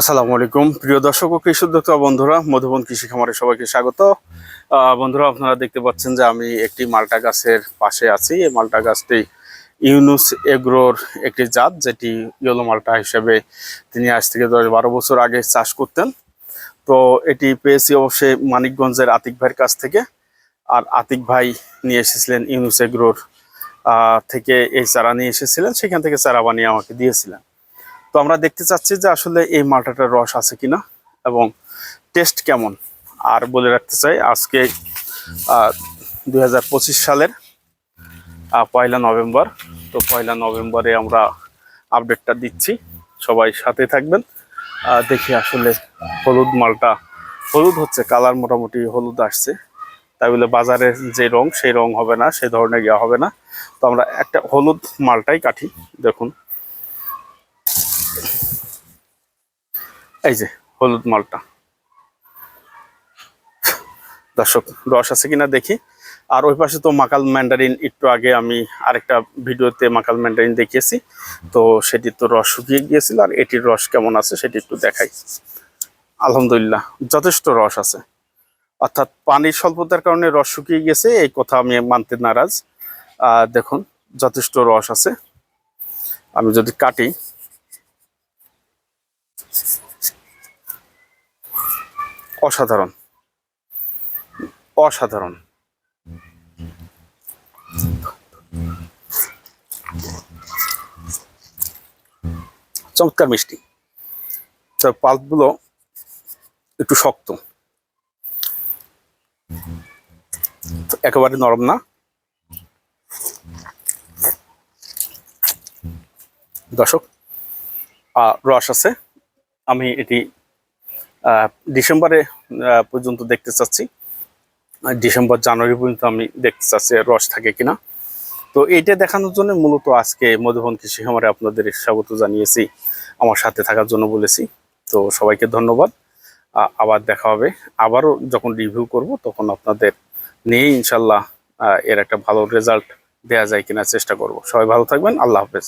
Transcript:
আসসালামু আলাইকুম। প্রিয় দর্শক ও কৃষি উদ্যোক্তা বন্ধুরা, মধুবন কৃষি খামারে সবাইকে স্বাগত। বন্ধুরা, আপনারা দেখতে পাচ্ছেন যে আমি একটি মালটা গাছের পাশে আছি। এই মালটা গাছটি ইউনুস এগ্রোর একটি জাত, যেটি ইয়েলো মালটা হিসেবে তিনি আজ থেকে দশ বারো বছর আগে চাষ করতেন। তো এটি পেয়েছি অবশ্যই মানিকগঞ্জের আতিক ভাইয়ের কাছ থেকে। আর আতিক ভাই নিয়ে এসেছিলেন ইউনুস এগ্রোর থেকে এই চারা নিয়ে এসেছিলেন। সেখান থেকে চারা বানিয়ে আমাকে দিয়েছিলেন। আমরা দেখতে চাচ্ছি যে আসলে এই মালটাটার রস আছে কিনা এবং টেস্ট কেমন। আর বলে রাখতে চাই, আজকে দু হাজার পঁচিশ সালের পয়লা নভেম্বর। তো পয়লা নভেম্বরে আমরা আপডেটটা দিচ্ছি। সবাই সাথে থাকবেন। দেখি আসলে হলুদ মালটা, হলুদ হচ্ছে কালার মোটামুটি হলুদ আসছে। তাই বলে বাজারের যে রং, সেই রং হবে না সেই ধরনের ইয়া হবে না। তো আমরা একটা হলুদ মালটাই কাটি, দেখুন। এই যে, হলুদ মালটা। দর্শক, রস আছে কিনা দেখি। আর ওই পাশে তো মাকাল ম্যান্ডারিন, একটু আগে আমি আরেকটা ভিডিওতে মাকাল ম্যান্ডারিন দেখিয়েছি। তো সেটির তো রস শুকিয়ে গিয়েছিল, আর এটির রস কেমন আছে সেটি একটু দেখাই। আলহামদুলিল্লাহ, যথেষ্ট রস আছে। অর্থাৎ পানির স্বল্পতার কারণে রস শুকিয়ে গেছে এই কথা আমি মানতে নারাজ। দেখুন, যথেষ্ট রস আছে। আমি যদি কাটি অসাধারণ। অসাধারণ। চমৎকার মিষ্টি। তার পাল্পগুলো একটু শক্ত। একেবারে নরম না। দর্শক আহ, রস আছে। আমি এটি ডিসেম্বরে পর্যন্ত দেখতে চাচ্ছি। ডিসেম্বর, জানুয়ারি পর্যন্ত আমি দেখতে চাচ্ছি রস থাকে কিনা। তো এইটা দেখানোর জন্য মূলত আজকে মধুবন কৃষি খামারে আপনাদের স্বাগত জানিয়েছি। আমার সাথে থাকার জন্য বলেছি। তো সবাইকে ধন্যবাদ। আবার দেখা হবে। আবারও যখন রিভিউ করব, তখন আপনাদের নিয়ে ইনশাল্লাহ এর একটা ভালো রেজাল্ট দেওয়া যায় কিনা চেষ্টা করব। সবাই ভালো থাকবেন। আল্লাহ হাফেজ।